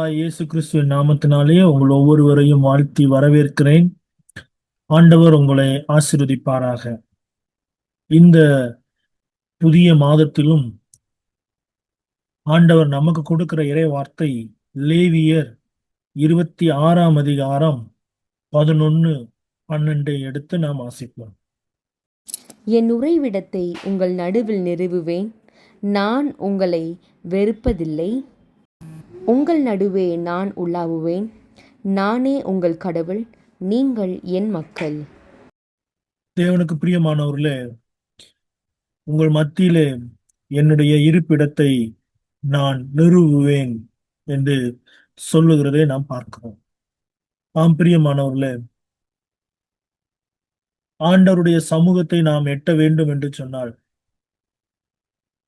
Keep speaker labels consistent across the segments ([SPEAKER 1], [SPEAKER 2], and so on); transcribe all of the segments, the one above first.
[SPEAKER 1] ஆண்டவராய் இயேசு கிறிஸ்துவின் நாமத்தினாலே உங்கள் ஒவ்வொருவரையும் வாழ்த்தி வரவேற்கிறேன். ஆண்டவர் உங்களை ஆசிர்வதிப்பாராக. இந்த புதிய மாதத்திலும் ஆண்டவர் நமக்கு கொடுக்கிற இறை வார்த்தை லேவியர் இருபத்தி ஆறாம் அதிகாரம் பதினொன்னு பன்னெண்டை எடுத்து நாம் ஆசிப்போம்
[SPEAKER 2] என் உறைவிடத்தை உங்கள் நடுவில் நிறுவுவேன். நான் உங்களை வெறுப்பதில்லை. உங்கள் நடுவே நான் உலாவுவேன் நானே உங்கள் கடவுள் நீங்கள் என் மக்கள்.
[SPEAKER 1] தேவனுக்கு பிரியமானவர்களே உங்கள் மத்தியிலே என்னுடைய இருப்பிடத்தை நான் நிறுவுவேன் என்று சொல்லுகிறதை நாம் பார்க்கிறோம். ஆம் பிரியமானவர்களே ஆண்டவருடைய சமூகத்தை நாம் எட்ட வேண்டும் என்று சொன்னால்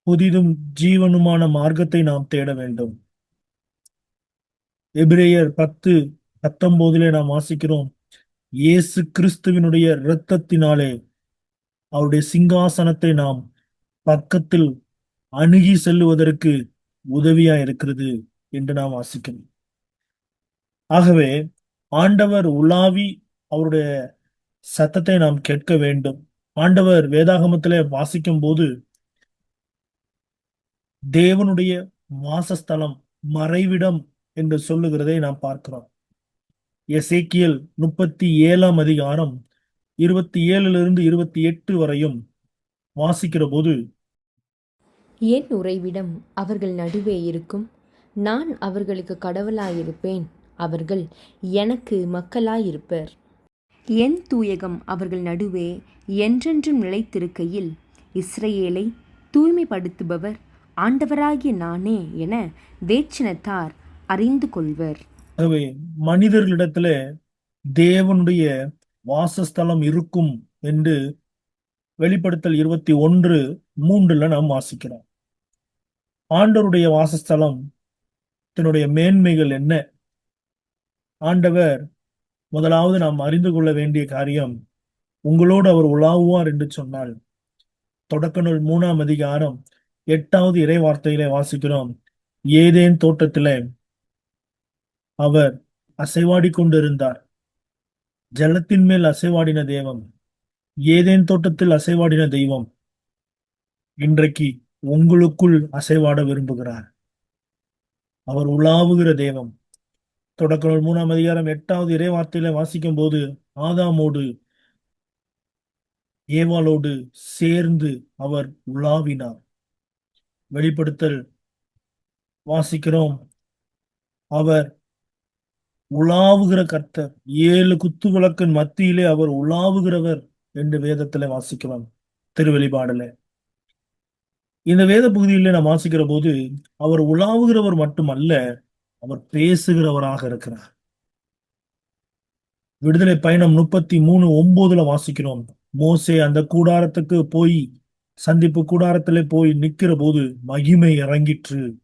[SPEAKER 1] புதிதும் ஜீவனுமான மார்க்கத்தை நாம் தேட வேண்டும். எபிரேயர் பத்து பத்தொன்பதிலே நாம் வாசிக்கிறோம். இயேசு கிறிஸ்துவினுடைய இரத்தத்தினாலே அவருடைய சிங்காசனத்தை நாம் பக்கத்தில் அணுகி செல்லுவதற்கு உதவியா இருக்கிறது என்று நாம் வாசிக்கிறோம். ஆகவே ஆண்டவர் உலாவி அவருடைய சத்தத்தை நாம் கேட்க வேண்டும். ஆண்டவர் வேதாகமத்திலே வாசிக்கும் போது தேவனுடைய வாசஸ்தலம் மறைவிடம் என்று சொல்லுகிறதை நாம் பார்க்கிறோம். எசேக்கியல் முப்பத்தி ஏழாம் அதிகாரம் இருபத்தி ஏழிலிருந்து இருபத்தி எட்டு வரையும் வாசிக்கிற போது
[SPEAKER 2] என் உறைவிடம் அவர்கள் நடுவே இருக்கும். நான் அவர்களுக்கு கடவுளாயிருப்பேன். அவர்கள் எனக்கு மக்களாயிருப்பர். என் தூயகம் அவர்கள் நடுவே என்றென்றும் நிலைத்திருக்கையில் இஸ்ரவேலை தூய்மைப்படுத்துபவர் ஆண்டவராகிய நானே என வேற்றினத்தார் அறிந்து கொள்வர்
[SPEAKER 1] ஆகவே மனிதர்களிடத்துல தேவனுடைய வாசஸ்தலம் இருக்கும் என்று வெளிப்படுத்தல் இருபத்தி ஒன்று மூன்றுல நாம் வாசிக்கிறோம். ஆண்டவருடைய வாசஸ்தலம் தன்னுடைய மேன்மைகள் என்ன? ஆண்டவர் முதலாவது நாம் அறிந்து கொள்ள வேண்டிய காரியம் உங்களோடு அவர் உலாவுவார் என்று சொன்னால் தொடக்க நூல் மூணாம் அதிகாரம் எட்டாவது இறை வார்த்தையிலே வாசிக்கிறோம். ஏதேன் தோட்டத்திலே அவர் அசைவாடி கொண்டிருந்தார் ஜலத்தின் மேல் அசைவாடின தெய்வம் ஏதேன் தோட்டத்தில் அசைவாடின தெய்வம் இன்றைக்கு உங்களுக்குள் அசைவாட விரும்புகிறார். அவர் உலாவுகிற தெய்வம் தொடக்க மூணாம் அதிகாரம் எட்டாவது இறைவார்த்தையில வாசிக்கும் போது ஆதாமோடு ஏவாளோடு சேர்ந்து அவர் உலாவினார். வெளிப்படுத்தல் வாசிக்கிறோம். அவர் உலாவுகிற கர்த்தர் ஏழு குத்து விளக்கின் மத்தியிலே அவர் உலாவுகிறவர் என்று வேதத்துல வாசிக்கிறோம் திருவெளிபாடல. இந்த வேத பகுதியில நாம் வாசிக்கிற போது அவர் உலாவுகிறவர் மட்டுமல்ல அவர் பேசுகிறவராக இருக்கிறார். விடுதலை பயணம் முப்பத்தி மூணு ஒன்பதுல வாசிக்கிறோம். மோசே அந்த கூடாரத்துக்கு போய் சந்திப்பு கூடாரத்துல போய் நிக்கிற போது மகிமை இறங்கிற்று.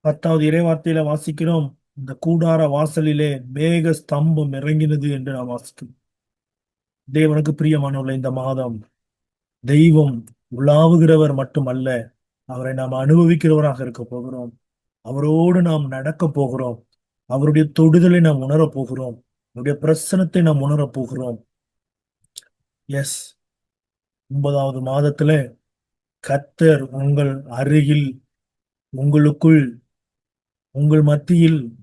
[SPEAKER 1] பத்தாவது இறைவார்த்தையில வாசிக்கிறோம். இந்த கூடார வாசலிலே மேக ஸ்தம்பம் இறங்கினது என்று நாம் வாசிக்கிறோம் தேவனுக்கு பிரியமானவர்கள் இந்த மாதம் தெய்வம் உலாவுகிறவர் மட்டுமல்ல அவரை நாம் அனுபவிக்கிறவராக இருக்க போகிறோம். அவரோடு நாம் நடக்க போகிறோம். அவருடைய தொடுதலை நாம் உணரப் போகிறோம். அவருடைய பிரசனத்தை நாம் உணரப் போகிறோம். எஸ் ஒன்பதாவது மாதத்துல கத்தர் உங்கள் அருகில் உங்களுக்குள் உங்கள் மத்தியில்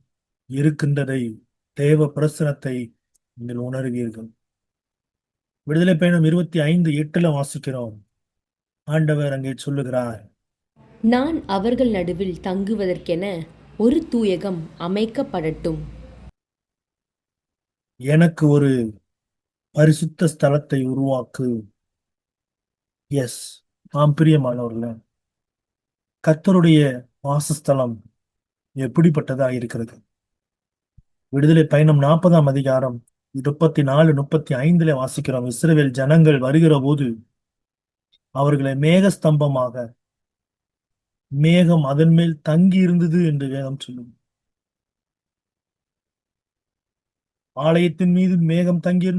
[SPEAKER 1] இருக்கின்றதை தேவ பிரசனத்தை நீங்கள் உணர்வீர்கள். விடுதலை பயணம் இருபத்தி ஐந்து எட்டுல வாசிக்கிறோம். ஆண்டவர் அங்கே சொல்லுகிறார்.
[SPEAKER 2] நான் அவர்கள் நடுவில் தங்குவதற்கென ஒரு தூயகம் அமைக்கப்படட்டும்.
[SPEAKER 1] எனக்கு ஒரு பரிசுத்த ஸ்தலத்தை உருவாக்கு. எஸ் ஆம் பிரியமானவர்களே. கர்த்தருடைய வாசஸ்தலம் எப்படிப்பட்டதா இருக்கிறது? விடுதலை பயணம் நாற்பதாம் அதிகாரம் முப்பத்தி நாலு முப்பத்தி ஐந்துல வாசிக்கிறோம். இஸ்ரேல் ஜனங்கள் வருகிற போது அவர்களை மேகஸ்தம்பமாக மேகம் அதன் மேல் தங்கி இருந்தது என்று வேகம் சொல்லும். ஆலயத்தின் மீது மேகம் தங்கி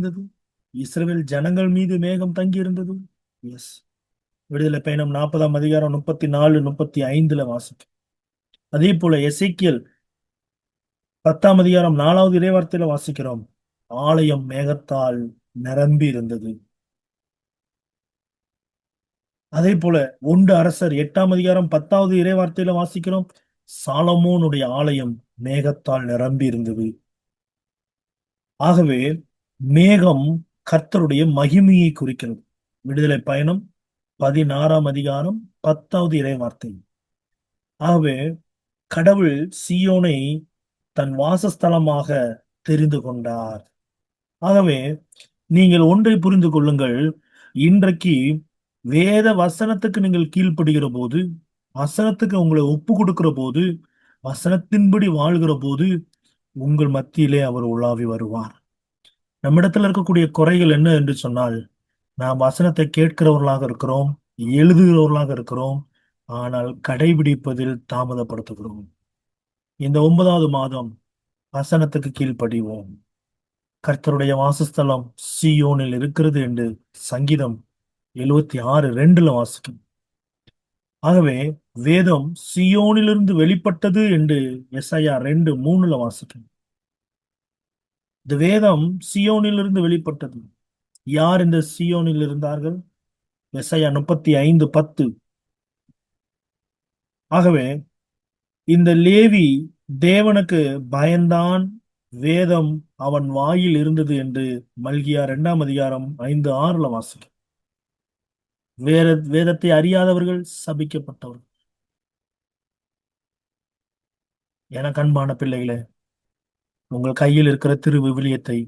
[SPEAKER 1] இஸ்ரேல் ஜனங்கள் மீது மேகம் தங்கியிருந்தது எஸ் விடுதலை பயணம் நாற்பதாம் அதிகாரம் முப்பத்தி நாலு முப்பத்தி ஐந்துல வாசிக்கும் அதே போல எசைக்கியல் பத்தாம் அதிகாரம் நாலாவது இறைவார்த்தையில வாசிக்கிறோம். ஆலயம் மேகத்தால் நிரம்பி இருந்தது. அதே போல ஒன்று அரசர் எட்டாம் அதிகாரம் பத்தாவது இறைவார்த்தையில வாசிக்கிறோம். சாலமோனுடைய ஆலயம் மேகத்தால் நிரம்பி இருந்தது. ஆகவே மேகம் கர்த்தருடைய மகிமையை குறிக்கிறது. விடுதலை பயணம் பதினாறாம் அதிகாரம் பத்தாவது இறைவார்த்தை ஆகவே கடவுள் சியோனை தன் வாசஸ்தலமாக தெரிந்து கொண்டார். ஆகவே நீங்கள் ஒன்றை புரிந்து கொள்ளுங்கள். இன்றைக்கு வேத வசனத்துக்கு நீங்கள் கீழ்ப்படுகிற போது வசனத்துக்கு உங்களை ஒப்பு கொடுக்கிற போது வசனத்தின்படி வாழ்கிற போது உங்கள் மத்தியிலே அவர் உலாவி வருவார். நம்மிடத்தில் இருக்கக்கூடிய குறைகள் என்ன என்று சொன்னால் நாம் வசனத்தை கேட்கிறவர்களாக இருக்கிறோம் எழுதுகிறவர்களாக இருக்கிறோம் ஆனால் கடைபிடிப்பதில் தாமதப்படுத்துகிறோம். இந்த ஒன்பதாவது மாதம் வசனத்துக்கு கீழ்ப்படிவோம். கர்த்தருடைய வாசஸ்தலம் சியோனில் இருக்கிறது என்று சங்கீதம் எழுவத்தி ஆறு ரெண்டுல வாசிக்கும். ஆகவே வேதம் சியோனிலிருந்து வெளிப்பட்டது என்று எஸ்ஐயா ரெண்டு மூணுல வாசிக்கும். இந்த வேதம் சியோனிலிருந்து வெளிப்பட்டது. யார் இந்த சியோனில் இருந்தார்கள்? எஸ்ஐயா முப்பத்தி ஐந்து பத்து. ஆகவே இந்த லேவி தேவனுக்கு பயந்தான் வேதம் அவன் வாயில் இருந்தது என்று மல்கியா இரண்டாம் அதிகாரம் ஐந்து ஆறுல வாசிக்கும். வேத வேதத்தை அறியாதவர்கள் சபிக்கப்பட்டவர்கள். என கண்பான பிள்ளைகளே உங்கள் கையில் இருக்கிற திரு விவிலியத்தை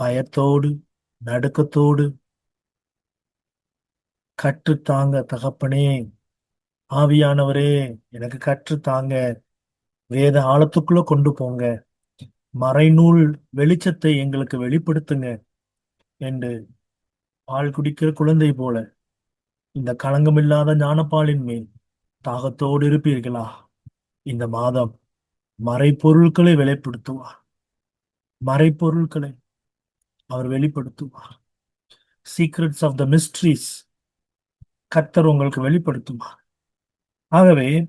[SPEAKER 1] பயத்தோடு நடுக்கத்தோடு கற்றுத்தாங்க தகப்பனே ஆவியானவரே எனக்கு கற்று தாங்க. வேத ஆழத்துக்குள்ள கொண்டு போங்க. மறைநூல் வெளிச்சத்தை எங்களுக்கு வெளிப்படுத்துங்க என்று பால் குடிக்கிற குழந்தை போல. இந்த களங்கமில்லாத ஞானப்பாலின் மேல் தாகத்தோடு இருப்பீர்களா? இந்த மாதம் மறைப்பொருட்களை வெளிப்படுத்துவார். மறைப்பொருட்களை அவர் வெளிப்படுத்துவார். சீக்ரெட்ஸ் ஆஃப் த மிஸ்ட்ரீஸ் கத்தர் உங்களுக்கு வெளிப்படுத்துவார். ஆகவே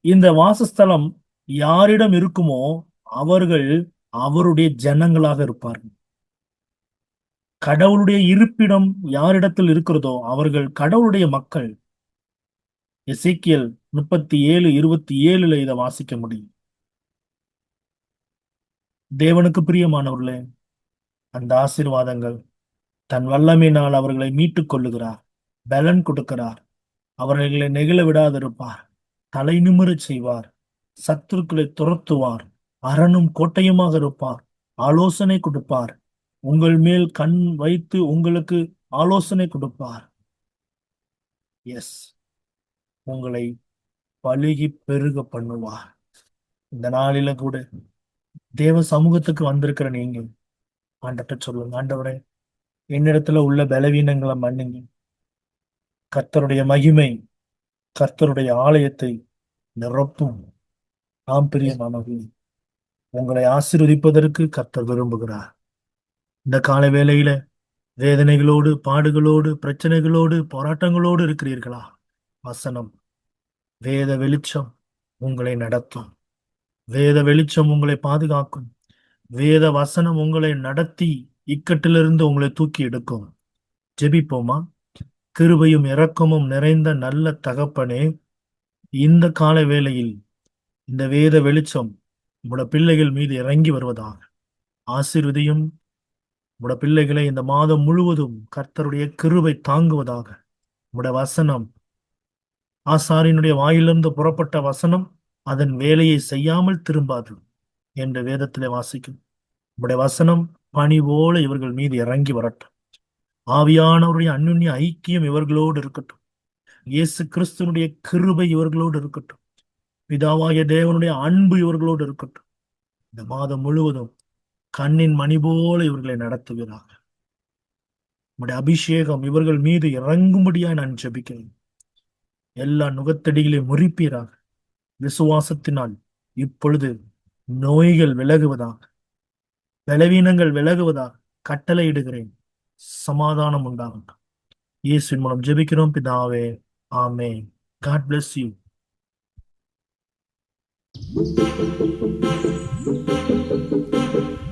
[SPEAKER 1] இந்த வாசஸ்தலம் யாரிடம் இருக்குமோ அவர்கள் அவருடைய ஜனங்களாக இருப்பார்கள். கடவுளுடைய இருப்பிடம் யாரிடத்தில் இருக்கிறதோ அவர்கள் கடவுளுடைய மக்கள். எசேக்கியல் முப்பத்தி ஏழு இருபத்தி ஏழுல இதை வாசிக்க முடியும். தேவனுக்கு பிரியமானவர்களே அந்த ஆசீர்வாதங்கள் தன் வல்லமையினால் அவர்களை மீட்டுக் கொள்ளுகிறார் பலன் கொடுக்கிறார். அவர்களை நெகிழ விடாதிருப்பார். தலை நிமிரச் செய்வார். சத்துருக்களை துரத்துவார். அரணும் கோட்டையுமாக இருப்பார். ஆலோசனை கொடுப்பார். உங்கள் மேல் கண் வைத்து உங்களுக்கு ஆலோசனை கொடுப்பார். எஸ் உங்களை பழுகி பெருக பண்ணுவார். இந்த நாளில கூட தேவ சமூகத்துக்கு வந்திருக்கிற நீங்க ஆண்டட்ட சொல்லுங்க. ஆண்டவரே என்னிடத்துல உள்ள பலவீனங்களை மன்னிங்க. கர்த்தருடைய மகிமை கர்த்தருடைய ஆலயத்தை நிரப்பும். ஆம் பிரியமானவர்களே உங்களை ஆசீர்வதிப்பதற்கு கர்த்தர் விரும்புகிறார். இந்த கால வேளையில வேதனைகளோடு பாடுகளோடு பிரச்சனைகளோடு போராட்டங்களோடு இருக்கிறீர்களா? வசனம் வேத வெளிச்சம் உங்களை நடத்தும். வேத வெளிச்சம் உங்களை பாதுகாக்கும். வேத வசனம் உங்களை நடத்தி இக்கட்டிலிருந்து உங்களை தூக்கி எடுக்கும். ஜெபிப்போமா? கிருபையும் இரக்கமும் நிறைந்த நல்ல தகப்பனே இந்த கால வேளையில் இந்த வேத வெளிச்சம் உங்களோட பிள்ளைகள் மீது இறங்கி வருவதாக. ஆசீர்வதியும் உங்களோட பிள்ளைகளை இந்த மாதம் முழுவதும் கர்த்தருடைய கிருபை தாங்குவதாக. உங்களோட வசனம் ஆசாரியனுடைய வாயிலிருந்து புறப்பட்ட வசனம் அதன் வேலையை செய்யாமல் திரும்பாது என்ற வேதத்திலே வாசிக்கும். உங்களுடைய வசனம் பணி போல இவர்கள் மீது இறங்கி வரட்டும். ஆவியானவருடைய அந்யுன்ய ஐக்கியம் இவர்களோடு இருக்கட்டும். இயேசு கிறிஸ்துவனுடைய கிருபை இவர்களோடு இருக்கட்டும். பிதாவாகிய தேவனுடைய அன்பு இவர்களோடு இருக்கட்டும். இந்த மாதம் முழுவதும் கண்ணின் மணி போல இவர்களை நடத்துகிறார் உங்களுடைய அபிஷேகம் இவர்கள் மீது இறங்கும்படியாய் நான் ஜெபிக்கிறேன். எல்லா நுகத்தடிகளையும் முறிப்பீராக. விசுவாசத்தினால் இப்பொழுது நோய்கள் விலகுவதாக. பலவீனங்கள் விலகுவதாக கட்டளையிடுகிறேன். சமாதானம் உண்டாகும் இயேசுவின் மூலம் ஜெபிக்கிறோம் பிதாவே. ஆமே God bless you Thank you.